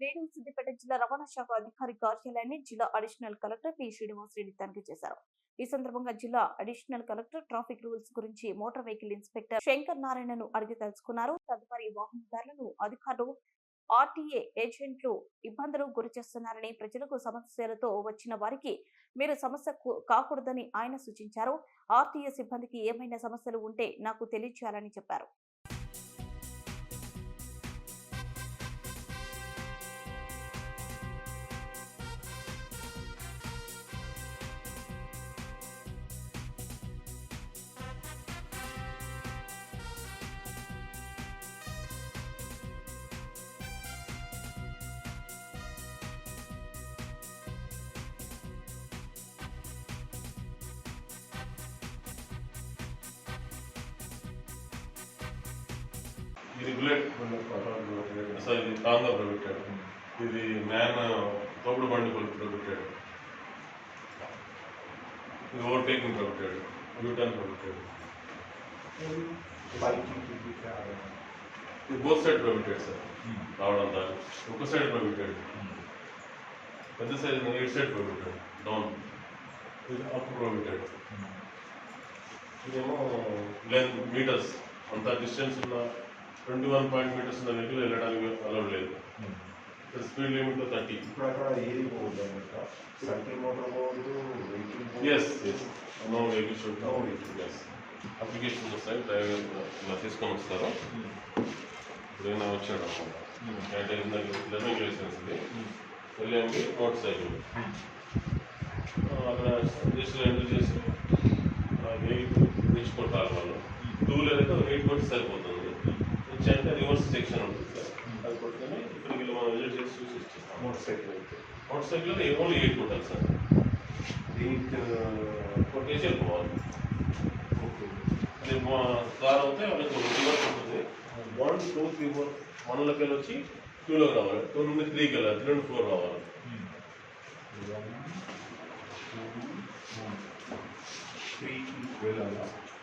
నేడు సిద్దిపేట జిల్లా రవాణా శాఖ అధికారి కార్యాలయాన్ని జిల్లా additional collector P Srinivas Reddy తనిఖీ చేశారు. ఈ సందర్భంగా జిల్లా అడిషనల్ కలెక్టర్ ట్రాఫిక్ రూల్స్ గురించి మోటార్ వెహికల్ ఇన్స్పెక్టర్ శంకర్ నారాయణను అడిగి తెలుసుకున్నారు. తదుపరి వాహనదారులను అధికారులు ఆర్టీఏ ఏజెంట్లు ఇబ్బందులు గురి చేస్తున్నారని ప్రజలకు సమస్యలతో వచ్చిన వారికి మీరు సమస్య కాకూడదని ఆయన సూచించారు. ఆర్టీఏ సిబ్బందికి ఏమైనా సమస్యలు ఉంటే నాకు తెలియచేయాలని చెప్పారు. ఇది బుల్లెట్ సార్ ఇది కాంగా పెట్టాడు ఇది మ్యాన్ తోపుడు బండి కొలుపులో పెట్టాడు ఇది ఓవర్టేకింగ్ పెట్టాడు యూటర్న్ పెట్టాడు ఇది బోత్ సైడ్ పెట్టాడు సార్ రావడం దారి ఒక సైడ్ పెట్టాడు పెద్ద సైజ్ ఎయిట్ సైడ్ పెట్టాడు డౌన్ ఇది అప్ పెట్టాడు ఇదేమో లెంత్ మీటర్స్ అంత డిస్టెన్స్ ఉన్న ట్వంటీ వన్ పాయింట్ మీటర్స్ ఉన్న వెహికల్ వెళ్ళడానికి అలౌడ్ లేదు. స్పీడ్ లిమిట్ థర్టీ ఇప్పుడు అక్కడ ఏది పోవద్దు అనమాట సర్కిల్ మోటార్ పోవద్దు vehicle S S no vehicle should no vehicle S application వస్తాయి డ్రైవర్ ఇలా తీసుకొని వస్తారు. ఇప్పుడు ఏమైనా వచ్చాడు అనమాట లెర్నింగ్ లైసెన్స్ ఇది. వెళ్ళేమి మోటార్ సైకిల్ అక్కడ రిజిస్టర్ ఎంటర్ చేసి వెహికల్ తెచ్చుకుంటారు వాళ్ళు. టూ వీలర్ అయితే వెయిట్ కొట్టి సరిపోతుంది అంటే రివర్స్ సెక్షన్ ఉంటుంది సార్ అది కొట్టుకొని ఇక్కడికి వెళ్ళి మనం విజిట్ చేసి చూసి ఇచ్చేస్తాం మోటార్ సైకిల్ అయితే మోటార్ సైకిల్ ఓన్లీ ఎయిట్ కొట్టాలి సార్ ఎయిట్ కొట్టేసి వెళ్ళిపోవాలి ఓకే అది మా కార్ అయితే వాళ్ళకి రివర్స్ ఉంటుంది వన్ టూ త్రీ ఫోర్ వన్లోకి వెళ్ళి వచ్చి టూలోకి రావాలి టూ నుండి త్రీకి వెళ్ళాలి త్రీ నుండి ఫోర్ రావాలి త్రీకి వెళ్ళాలా